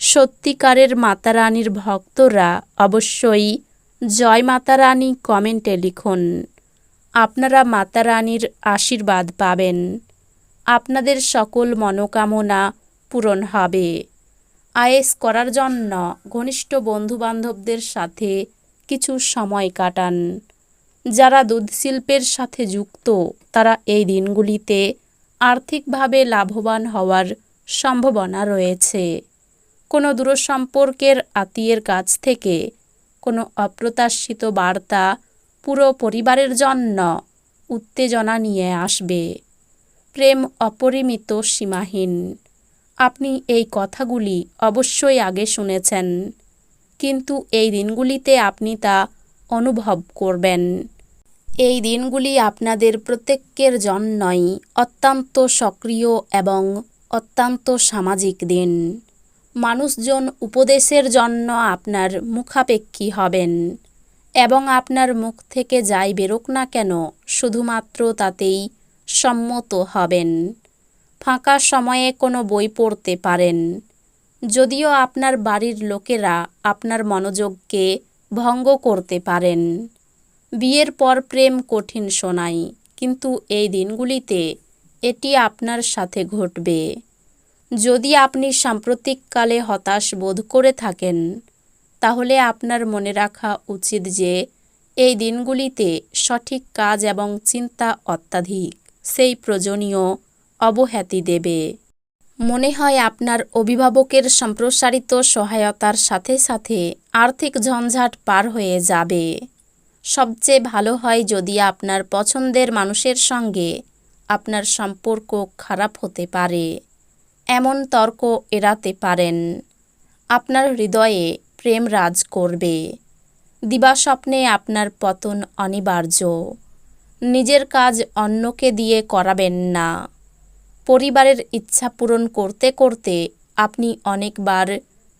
সত্যিকারের মাতারানীর ভক্তরা অবশ্যই জয় মাতারানী কমেন্টে লিখুন। আপনারা মাতারানীর আশীর্বাদ পাবেন। আপনাদের সকল মনোকামনা পূরণ হবে। আয়েস করার জন্য ঘনিষ্ঠ বন্ধুবান্ধবদের সাথে কিছু সময় কাটান। যারা দুধ শিল্পের সাথে যুক্ত, তারা এই দিনগুলিতে আর্থিকভাবে লাভবান হওয়ার সম্ভাবনা রয়েছে। কোনো দূরসম্পর্কের আত্মীয়ের কাছ থেকে কোনো অপ্রত্যাশিত বার্তা পুরো পরিবারের জন্য উত্তেজনা নিয়ে আসবে। প্রেম অপরিমিত সীমাহীন। আপনি এই কথাগুলি অবশ্যই আগে শুনেছেন, কিন্তু এই দিনগুলিতে আপনি তা অনুভব করবেন। এই দিনগুলি আপনাদের প্রত্যেকের জন্যই অত্যন্ত সক্রিয় এবং অত্যন্ত সামাজিক দিন। মানুষজন উপদেশের জন্য আপনার মুখাপেক্ষী হবেন এবং আপনার মুখ থেকে যাই বেরোক না কেন, শুধুমাত্র তাতেই সম্মত হবেন। ফাঁকা সময়ে কোনো বই পড়তে পারেন। যদিও আপনার বাড়ির লোকেরা আপনার মনোযোগকে ভঙ্গ করতে পারেন। বিয়ের পর প্রেম কঠিন শোনায়, কিন্তু এই দিনগুলিতে এটি আপনার সাথে ঘটবে। যদি আপনি সাম্প্রতিককালে হতাশ বোধ করে থাকেন, তাহলে আপনার মনে রাখা উচিত যে এই দিনগুলিতে সঠিক কাজ এবং চিন্তা অত্যাধিক। সেই প্রয়োজনীয় অবহেতি দেবে। মনে হয় আপনার অভিভাবকের সম্প্রসারিত সহায়তার সাথে সাথে আর্থিক ঝঞ্ঝাট পার হয়ে যাবে। সবচেয়ে ভালো হয় যদি আপনার পছন্দের মানুষের সঙ্গে আপনার সম্পর্ক খারাপ হতে পারে। এমন তর্ক এড়াতে পারেন। আপনার হৃদয়ে প্রেম রাজ করবে। দিবাস্বপ্নে আপনার পতন অনিবার্য। নিজের কাজ অন্যকে দিয়ে করাবেন না। পরিবারের ইচ্ছা পূরণ করতে করতে আপনি অনেকবার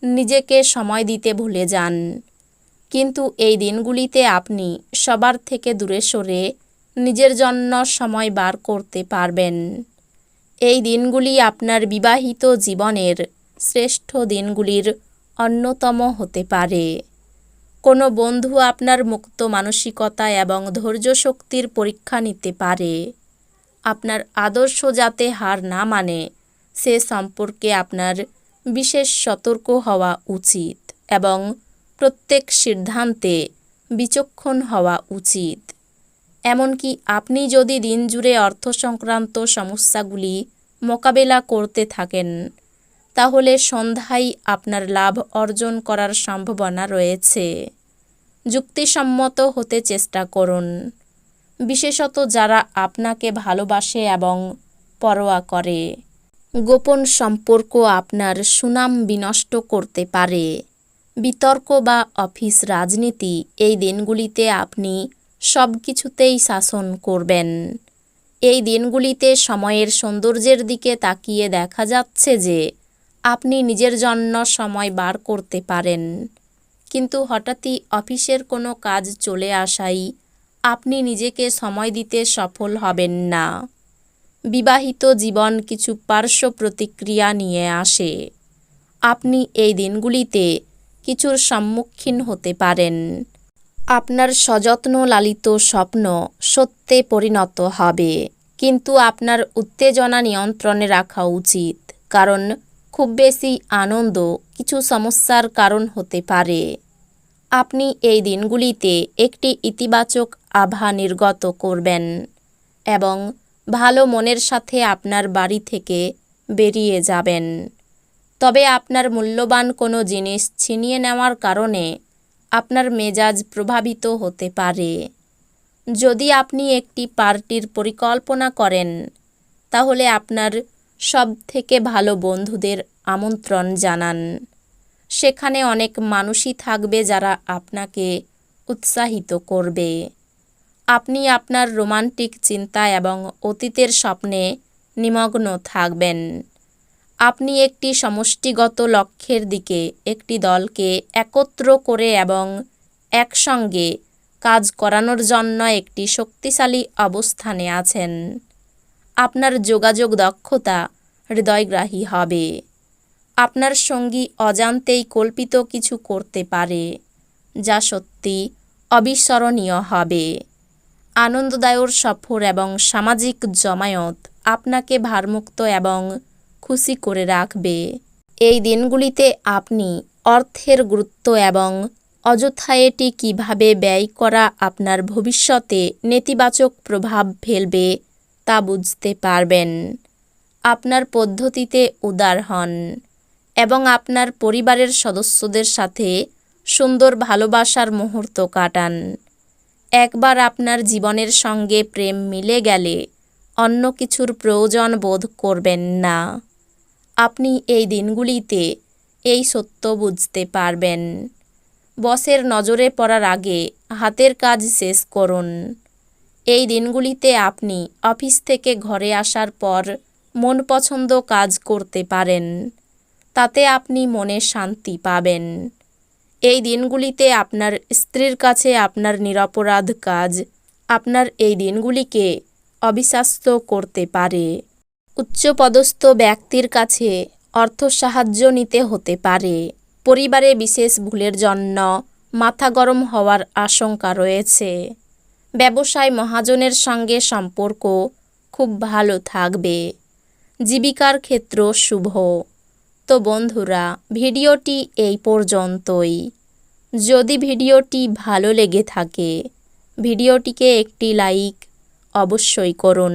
নিজেকে সময় দিতে ভুলে যান। কিন্তু এই দিনগুলিতে আপনি সবার থেকে দূরে সরে নিজের জন্য সময় বার করতে পারবেন। এই দিনগুলি আপনার বিবাহিত জীবনের শ্রেষ্ঠ দিনগুলির অন্যতম হতে পারে। কোনো বন্ধু আপনার মুক্ত মানসিকতা এবং ধৈর্য শক্তির পরীক্ষা নিতে পারে। আপনার আদর্শ যাতে হার না মানে সে সম্পর্কে আপনার বিশেষ সতর্ক হওয়া উচিত এবং প্রত্যেক সিদ্ধান্তে বিচক্ষণ হওয়া উচিত। এমনকি আপনি যদি দিন জুড়ে অর্থ সংক্রান্ত সমস্যাগুলি মোকাবেলা করতে থাকেন, তাহলে সন্ধ্যায় আপনার লাভ অর্জন করার সম্ভাবনা রয়েছে। যুক্তিসম্মত হতে চেষ্টা করুন। বিশেষত যারা আপনাকে ভালোবাসে এবং পরোয়া করে। গোপন সম্পর্ক আপনার সুনাম বিনষ্ট করতে পারে। বিতর্ক বা অফিস রাজনীতি এই দিনগুলিতে আপনি সব কিছুতেই শাসন করবেন। এই দিনগুলিতে সময়ের সৌন্দর্যের দিকে তাকিয়ে দেখা যাচ্ছে যে, আপনি নিজের জন্য সময় বার করতে পারেন। কিন্তু হঠাৎই অফিসের কোনো কাজ চলে আসাই আপনি নিজেকে সময় দিতে সফল হবেন না। বিবাহিত জীবন কিছু পার্শ্ব প্রতিক্রিয়া নিয়ে আসে। আপনি এই দিনগুলিতে কিছুর সম্মুখীন হতে পারেন। আপনার সযত্ন লালিত স্বপ্ন সত্যে পরিণত হবে। কিন্তু আপনার উত্তেজনা নিয়ন্ত্রণে রাখা উচিত, কারণ খুব বেশি আনন্দ কিছু সমস্যার কারণ হতে পারে। আপনি এই দিনগুলিতে একটি ইতিবাচক আভা নির্গত করবেন এবং ভালো মনের সাথে আপনার বাড়ি থেকে বেরিয়ে যাবেন। তবে আপনার মূল্যবান কোনো জিনিস ছিনিয়ে নেওয়ার কারণে আপনার মেজাজ প্রভাবিত হতে পারে। যদি আপনি একটি পার্টির পরিকল্পনা করেন, তাহলে আপনার সব থেকে ভালো বন্ধুদের আমন্ত্রণ জানান। সেখানে অনেক মানুষই থাকবে যারা আপনাকে উৎসাহিত করবে। আপনি আপনার রোমান্টিক চিন্তা এবং অতীতের স্বপ্নে নিমগ্ন থাকবেন। আপনি একটি সমষ্টিগত লক্ষ্যের দিকে একটি দলকে একত্র করে এবং একসঙ্গে কাজ করানোর জন্য একটি শক্তিশালী অবস্থানে আছেন। আপনার যোগাযোগ দক্ষতা হৃদয়গ্রাহী হবে। আপনার সঙ্গী অজান্তেই কল্পিত কিছু করতে পারে, যা সত্যি অবিস্মরণীয় হবে। আনন্দদায়ক সফর এবং সামাজিক জমায়েত আপনাকে ভারমুক্ত এবং খুশি করে রাখবে। এই দিনগুলিতে আপনি অর্থের গুরুত্ব এবং অযথা এটি কীভাবে ব্যয় করা আপনার ভবিষ্যতে নেতিবাচক প্রভাব ফেলবে তা বুঝতে পারবেন। আপনার পদ্ধতিতে উদার হন এবং আপনার পরিবারের সদস্যদের সাথে সুন্দর ভালোবাসার মুহূর্ত কাটান। একবার আপনার জীবনের সঙ্গে প্রেম মিলে গেলে অন্য কিছুর প্রয়োজন বোধ করবেন না। আপনি এই দিনগুলিতে এই সত্য বুঝতে পারবেন। বসের নজরে পড়ার আগে হাতের কাজ শেষ করুন। এই দিনগুলিতে আপনি অফিস থেকে ঘরে আসার পর মন পছন্দ কাজ করতে পারেন। তাতে আপনি মনে শান্তি পাবেন। এই দিনগুলিতে আপনার স্ত্রীর কাছে আপনার নিরপরাধ কাজ আপনার এই দিনগুলিকে অবিশ্বাস্ত করতে পারে। উচ্চপদস্থ ব্যক্তির কাছে অর্থ সাহায্য নিতে হতে পারে। পরিবারে বিশেষ ভুলের জন্য মাথা গরম হওয়ার আশঙ্কা রয়েছে। ব্যবসায় মহাজনের সঙ্গে সম্পর্ক খুব ভালো থাকবে। জীবিকার ক্ষেত্র শুভ। তো বন্ধুরা, ভিডিওটি এই পর্যন্তই। যদি ভিডিওটি ভালো লেগে থাকে, ভিডিওটিকে একটি লাইক অবশ্যই করুন।